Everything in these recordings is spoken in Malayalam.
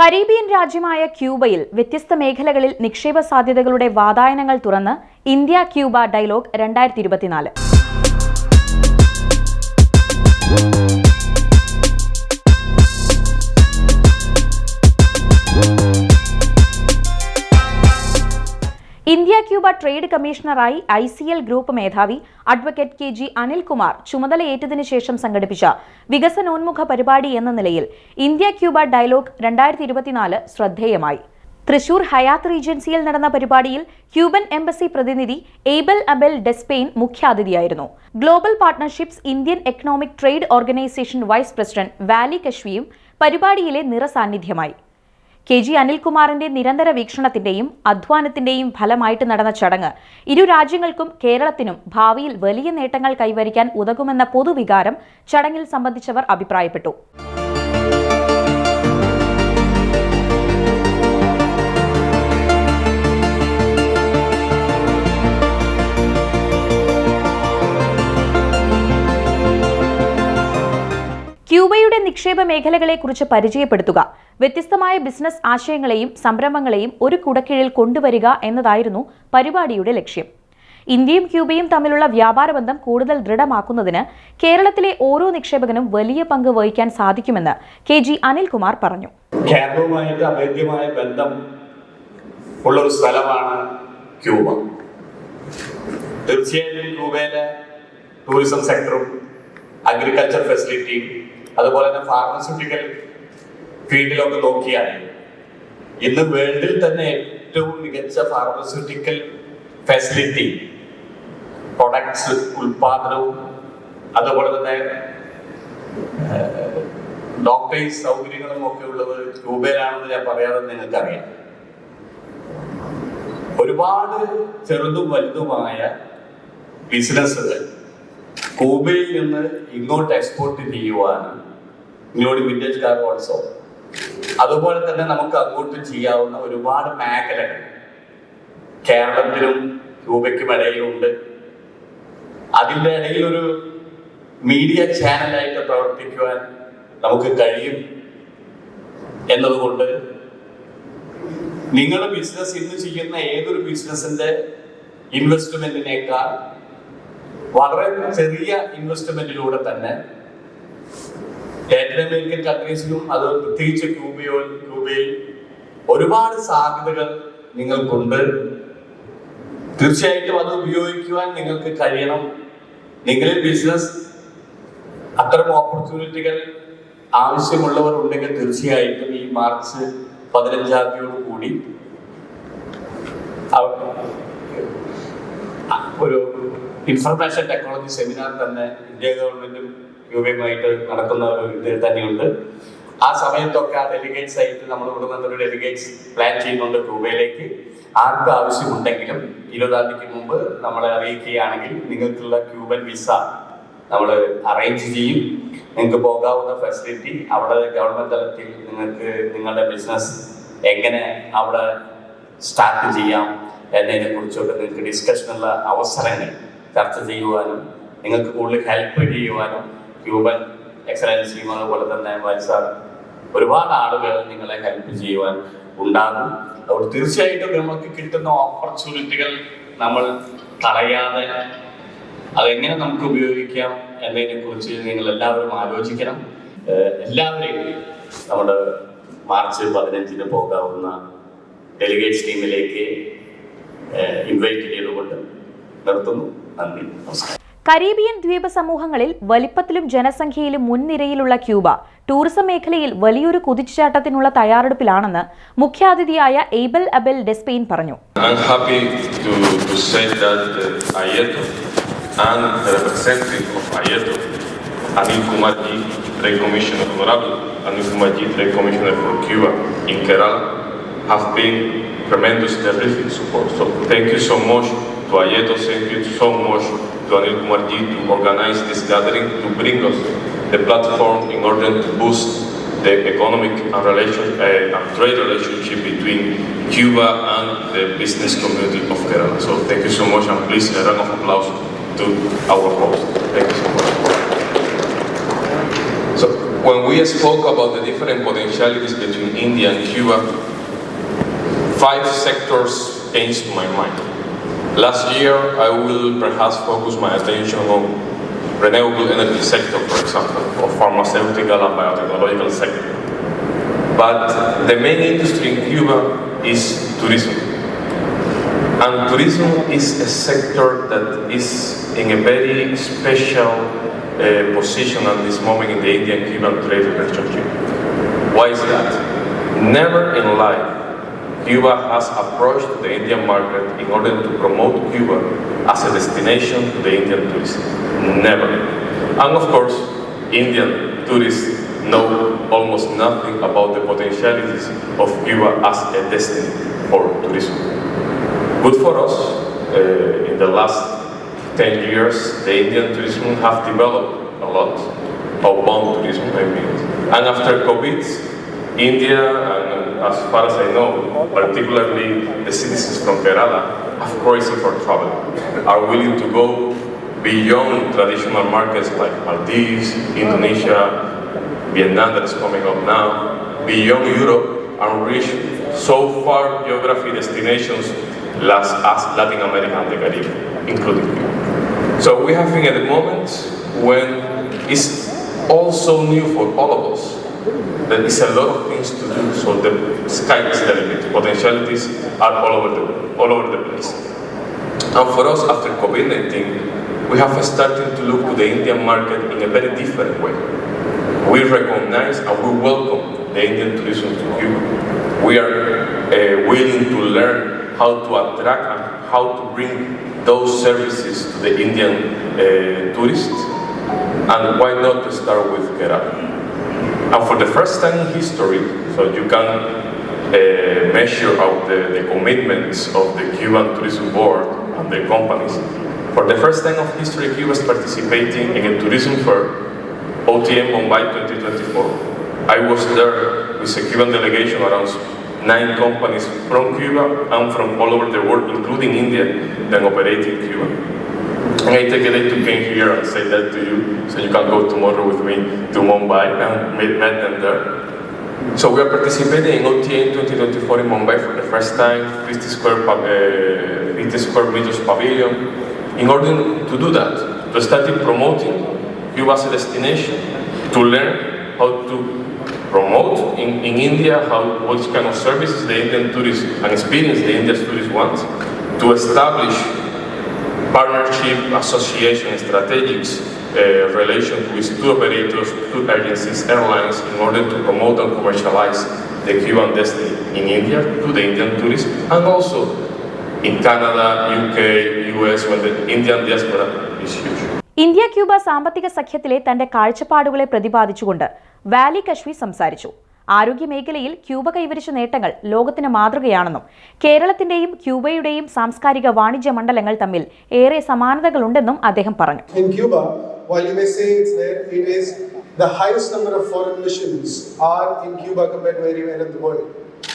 കരീബിയൻ രാജ്യമായ ക്യൂബയിൽ വ്യത്യസ്ത മേഖലകളിൽ നിക്ഷേപ സാധ്യതകളുടെ വാതായനങ്ങൾ തുറന്ന് ഇന്ത്യ ക്യൂബ ഡയലോഗ് രണ്ടായിരത്തി ഇരുപത്തിനാല്. ഇന്ത്യ ക്യൂബ ട്രേഡ് കമ്മീഷണറായി ഐ സി എൽ ഗ്രൂപ്പ് മേധാവി അഡ്വക്കേറ്റ് കെ ജി അനിൽകുമാർ ചുമതലയേറ്റതിനു ശേഷം സംഘടിപ്പിച്ച വികസനോന്മുഖ പരിപാടി എന്ന നിലയിൽ ഇന്ത്യ ക്യൂബ ഡയലോഗ് രണ്ടായിരത്തി ഇരുപത്തിനാല് ശ്രദ്ധേയമായി. തൃശൂർ ഹയാത്ത് റീജൻസിയിൽ നടന്ന പരിപാടിയിൽ ക്യൂബൻ എംബസി പ്രതിനിധി Abel Abel Despaigne മുഖ്യാതിഥിയായിരുന്നു. Global partnerships Indian economic trade organisation vice president Wali കശ്വിയും പരിപാടിയിലെ നിറസാന്നിധ്യമായി. കെ ജി അനിൽകുമാറിന്റെ നിരന്തര വീക്ഷണത്തിന്റെയും അധ്വാനത്തിന്റെയും ഫലമായിട്ട് നടന്ന ചടങ്ങ്. ഇരു രാജ്യങ്ങൾക്കും കേരളത്തിനും ഭാവിയിൽ വലിയ നേട്ടങ്ങൾ കൈവരിക്കാൻ ഉതകുമെന്ന പൊതുവികാരം ചടങ്ങിൽ സംബന്ധിച്ചവർ അഭിപ്രായപ്പെട്ടു. നിക്ഷേപ മേഖലകളെക്കുറിച്ച് പരിചയപ്പെടുത്തുക. വ്യത്യസ്തമായ ബിസിനസ് ആശയങ്ങളെയും സംരംഭങ്ങളെയും ഒരു കുടക്കീഴിൽ കൊണ്ടുവരിക എന്നതായിരുന്നു പരിപാടിയുടെ ലക്ഷ്യം. ഇന്ത്യയും ക്യൂബയും തമ്മിലുള്ള വ്യാപാര ബന്ധം കൂടുതൽ ദൃഢമാക്കുന്നതിന് കേരളത്തിലെ ഓരോ നിക്ഷേപകനും വലിയ പങ്ക് വഹിക്കാൻ സാധിക്കുമെന്ന് കെ ജി അനിൽകുമാർ പറഞ്ഞു. കേരളവുമായിട്ട് ബന്ധം ഉള്ള ഒരു സ്ഥലമാണ് ക്യൂബ. തീർച്ചയായും ക്യൂബയിലെ ടൂറിസം സെക്ടറും അഗ്രികൾച്ചർ ഫെസിലിറ്റിയും അതുപോലെ തന്നെ ഫാർമസ്യൂട്ടിക്കൽ ഫീൽഡിലൊക്കെ നോക്കിയാൽ ഇന്ന് വേൾഡിൽ തന്നെ ഏറ്റവും മികച്ച ഫാർമസ്യൂട്ടിക്കൽ ഫെസിലിറ്റി പ്രൊഡക്ട്സ് ഉൽപാദനവും അതുപോലെ തന്നെ ഡോക്ടേഴ്സ് സൗകര്യങ്ങളും ഒക്കെ ഉള്ളത് ക്യൂബയിലാണെന്ന് ഞാൻ പറയാതെ നിങ്ങൾക്കറിയാം. ഒരുപാട് ചെറുതും വലുതുമായ ബിസിനസ്സുകൾ കൂബയിൽ നിന്ന് ഇങ്ങോട്ട് എക്സ്പോർട്ട് ചെയ്യുവാനും ഇങ്ങോട്ട് വിന്റേജ് കാർ ഓൾസോ അതുപോലെ തന്നെ നമുക്ക് അങ്ങോട്ട് ചെയ്യാവുന്ന ഒരുപാട് മേഖലകൾ. കേരളത്തിലും രൂപയ്ക്കും ഇടയിലുണ്ട്. അതിന്റെ ഇടയിൽ ഒരു മീഡിയ ചാനലായിട്ട് പ്രവർത്തിക്കുവാൻ നമുക്ക് കഴിയും എന്നതുകൊണ്ട് നിങ്ങൾ ബിസിനസ് ഇന്ന് ചെയ്യുന്ന ഏതൊരു ബിസിനസിന്റെ ഇൻവെസ്റ്റ്മെന്റിനേക്കാൾ വളരെ ചെറിയ ഇൻവെസ്റ്റ്മെന്റിലൂടെ തന്നെ ലാറ്റിൻ അമേരിക്കൻ കൺട്രീസിലും അത് പ്രത്യേകിച്ച് ക്യൂബയോ ക്യൂബയിൽ ഒരുപാട് സാധ്യതകൾ നിങ്ങൾക്കുണ്ട്. തീർച്ചയായിട്ടും അത് ഉപയോഗിക്കുവാൻ നിങ്ങൾക്ക് കഴിയണം. നിങ്ങളിൽ ബിസിനസ് അത്തരം ഓപ്പർച്യൂണിറ്റികൾ ആവശ്യമുള്ളവർ ഉണ്ടെങ്കിൽ തീർച്ചയായിട്ടും ഈ മാർച്ച് പതിനഞ്ചാം തീയതിയോട് കൂടി ഒരു ഇൻഫർമേഷൻ ടെക്നോളജി സെമിനാർ തന്നെ ഇന്ത്യ ഗവൺമെന്റും ക്യൂബയുമായിട്ട് നടക്കുന്ന ഒരു ഇത് തന്നെയുണ്ട്. ആ സമയത്തൊക്കെ ആ ഡെലിഗേറ്റ്സ് ആയിട്ട് നമ്മൾ ഇവിടെ നിന്നൊരു ഡെലിഗേറ്റ്സ് പ്ലാൻ ചെയ്യുന്നുണ്ട് ക്യൂബയിലേക്ക്. ആർക്ക് ആവശ്യമുണ്ടെങ്കിലും ഇരുപതാം തീയതിക്ക് മുമ്പ് നമ്മളെ അറിയിക്കുകയാണെങ്കിൽ നിങ്ങൾക്കുള്ള ക്യൂബൻ വിസ നമ്മൾ അറേഞ്ച് ചെയ്യും. നിങ്ങൾക്ക് പോകാവുന്ന ഫെസിലിറ്റി അവിടെ ഗവൺമെന്റ് തലത്തിൽ നിങ്ങൾക്ക് നിങ്ങളുടെ ബിസിനസ് എങ്ങനെ അവിടെ സ്റ്റാർട്ട് ചെയ്യാം എന്നതിനെ കുറിച്ചൊക്കെ നിങ്ങൾക്ക് ഡിസ്കഷനുള്ള അവസരങ്ങൾ ചർച്ച ചെയ്യുവാനും നിങ്ങൾക്ക് കൂടുതൽ ഹെൽപ്പ് ചെയ്യുവാനും ക്യൂബൻ എക്സലൻസിയും അതുപോലെ തന്നെ വത്സാർ ഒരുപാട് ആളുകൾ നിങ്ങളെ ഹെൽപ്പ് ചെയ്യുവാൻ ഉണ്ടാകും. അതുകൊണ്ട് തീർച്ചയായിട്ടും നമുക്ക് കിട്ടുന്ന ഓപ്പർച്യൂണിറ്റികൾ നമ്മൾ കളയാതെ അതെങ്ങനെ നമുക്ക് ഉപയോഗിക്കാം എന്നതിനെ കുറിച്ച് നിങ്ങൾ എല്ലാവരും ആലോചിക്കണം എല്ലാവരെയും നമ്മുടെ മാർച്ച് പതിനഞ്ചിന് പോകാവുന്ന ഡെലിഗേറ്റ് ടീമിലേക്ക് ഇൻവൈറ്റ് ചെയ്തുകൊണ്ട് നിർത്തുന്നു. നന്ദി. നമസ്കാരം. കരീബിയൻ ദ്വീപ സമൂഹങ്ങളിൽ വലിപ്പത്തിലും ജനസംഖ്യയിലും മുൻനിരയിലുള്ള ക്യൂബ ടൂറിസം മേഖലയിൽ വലിയൊരു കുതിച്ചുചാട്ടത്തിനുള്ള തയ്യാറെടുപ്പിലാണെന്ന് മുഖ്യാതിഥിയായ എയ്ബൽ അബെൽ ഡെസ്പെയിൻ പറഞ്ഞു uh, Anil Kumarji, Trade Commissioner for Cuba have been tremendous terrific support. So thank you so much to Ayeto, thank you so much to Kumarji to organize this gathering, to bring us the platform in order to boost the economic and, relation, uh, and trade relationship between Cuba and the business community of Kerala. So thank you so much and please a round of applause to our host. Thank you so much. So when we spoke about the different potentialities between India and Cuba, five sectors came to my mind. Last year, I will perhaps focus my attention on renewable energy sector, for example, or pharmaceutical and biotechnological sector. But the main industry in Cuba is tourism. And tourism is a sector that is in a very special uh, position at this moment in the Indian-Cuban trade relationship. Why is that? Never in life Cuba has approached the Indian market in order to promote Cuba as a destination to the Indian tourists. Never. And of course, Indian tourists know almost nothing about the potentialities of Cuba as a destiny for tourism. Good for us, uh, in the last 10 years, the Indian tourism have developed a lot, outbound tourism, I mean. And after COVID, India, and as far as I know, particularly the citizens from Kerala, are crazy for travel, are willing to go beyond traditional markets like Maldives, Indonesia, Vietnam that is coming up now, beyond Europe, and reach so far geography destinations as as Latin America and the Caribbean, including. So we have been at the moment when it's also new for all of us. There is a lot of things to do, so the sky is the limit. Potentialities are all over the, all over the place. And for us, after COVID-19, we have started to look to the Indian market in a very different way. We recognize and we welcome the Indian tourism to Cuba. We are uh, willing to learn how to attract and how to bring those services to the Indian uh, tourists. And why not to start with Kerala? And for the first time in history, so you can uh, measure out the, the commitments of the Cuban Tourism Board and the companies. For the first time of history, Cuba is participating in a tourism fair, OTM Mumbai 2024. I was there with a Cuban delegation around nine companies from Cuba and from all over the world, including India, that operate in Cuba. I take a day to come here and say that to you, so you can go tomorrow with me to Mumbai and meet them there. So we are participating in OTA 2024 in Mumbai for the first time, 50 square, uh, 50 square meters pavilion. In order to do that, to start promoting Cuba as a destination, to learn how to promote in, in India how what kind of services the Indian tourists and experience the Indian tourists want, to establish partnership, association, strategics, uh, relation with two operators, two agencies, airlines, in order to promote and commercialize the Cuban destiny in India to the Indian tourists, and also in Canada, UK, US, when the Indian diaspora is huge. India Cuba സാമ്പത്തിക സഖ്യത്തിലെ തന്റെ കാഴ്ചപ്പാടുകളെ പ്രതിപാദിച്ചുകൊണ്ട് വാലി കശ്മി സംസാരിച്ചു ആരോഗ്യമേഖലയിൽ ക്യൂബ കൈവരിച്ച നേട്ടങ്ങൾ ലോകത്തിന് മാതൃകയാണെന്നും കേരളത്തിന്റെയും ക്യൂബയുടെയും സാംസ്കാരിക വാണിജ്യ മണ്ഡലങ്ങൾ തമ്മിൽ ഏറെ സമാനതകളുണ്ടെന്നും അദ്ദേഹം പറഞ്ഞു the highest number of foreign missions are in Cuba compared to anywhere in the.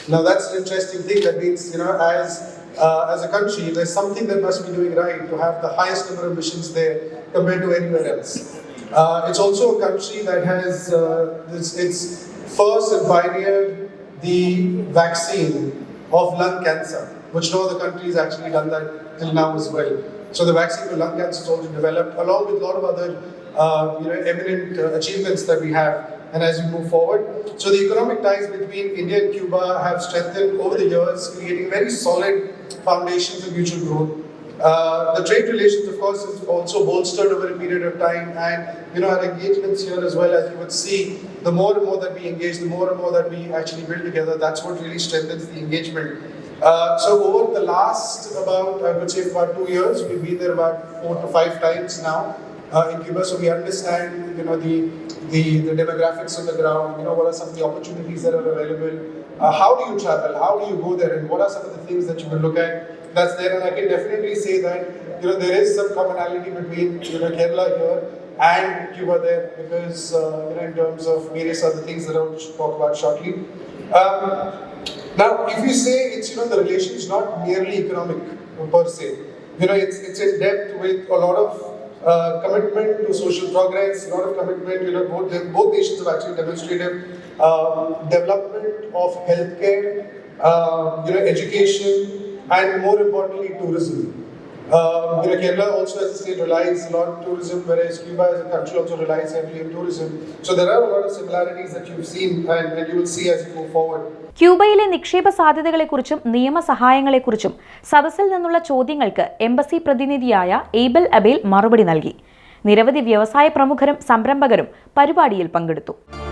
Now that's an interesting thing. That means, you know, as uh, as a country, there's something that must be doing right to have the highest number of missions there compared to anywhere else. Uh, it's also a country that has uh, this, it's first pioneered the vaccine of lung cancer, which no other country has actually done that till now as well. So the vaccine for lung cancer is also developed, along with a lot of other uh, you know, eminent uh, achievements that we have. And as we move forward, so the economic ties between India and Cuba have strengthened over the years, creating very solid foundations of mutual growth. Uh, the trade relations, of course, is also bolstered over a period of time, and you know our engagements here as well as you would see, the more and more that we engage, the more and more that we actually build together. That's what really strengthens the engagement. Uh, so over the last about I would say about two years, we've been there about four to five times now uh, in Cuba. So we understand you know the, the the demographics on the ground. You know what are some of the opportunities that are available. Uh, how do you travel? How do you go there? And what are some of the things that you will look at? That's there, and I can definitely say that you know there is some commonality between you know Kerala here and Cuba there because uh, you know in terms of various other things that I will talk about shortly. Um, now, if you say it's you know the relation is not merely economic per se, you know it's it's in depth with a lot of uh, commitment to social progress, a lot of commitment. You know, both both nations have actually demonstrated um, development of healthcare, uh, you know, education, and more importantly, tourism. Uh, Kerala also as a state relies a lot on tourism, whereas Cuba as a country also relies heavily on tourism. So there are a lot of similarities that you've seen and, that you will see as you move forward. ക്യൂബയിലെ നിക്ഷേപ സാധ്യതകളെക്കുറിച്ചും നിയമസഹായങ്ങളെക്കുറിച്ചും സദസ്സിൽ നിന്നുള്ള ചോദ്യങ്ങൾക്ക് എംബസി പ്രതിനിധിയായ എയ്ബൽ അബേൽ മറുപടി നൽകി നിരവധി വ്യവസായ പ്രമുഖരും സംരംഭകരും പരിപാടിയിൽ പങ്കെടുത്തു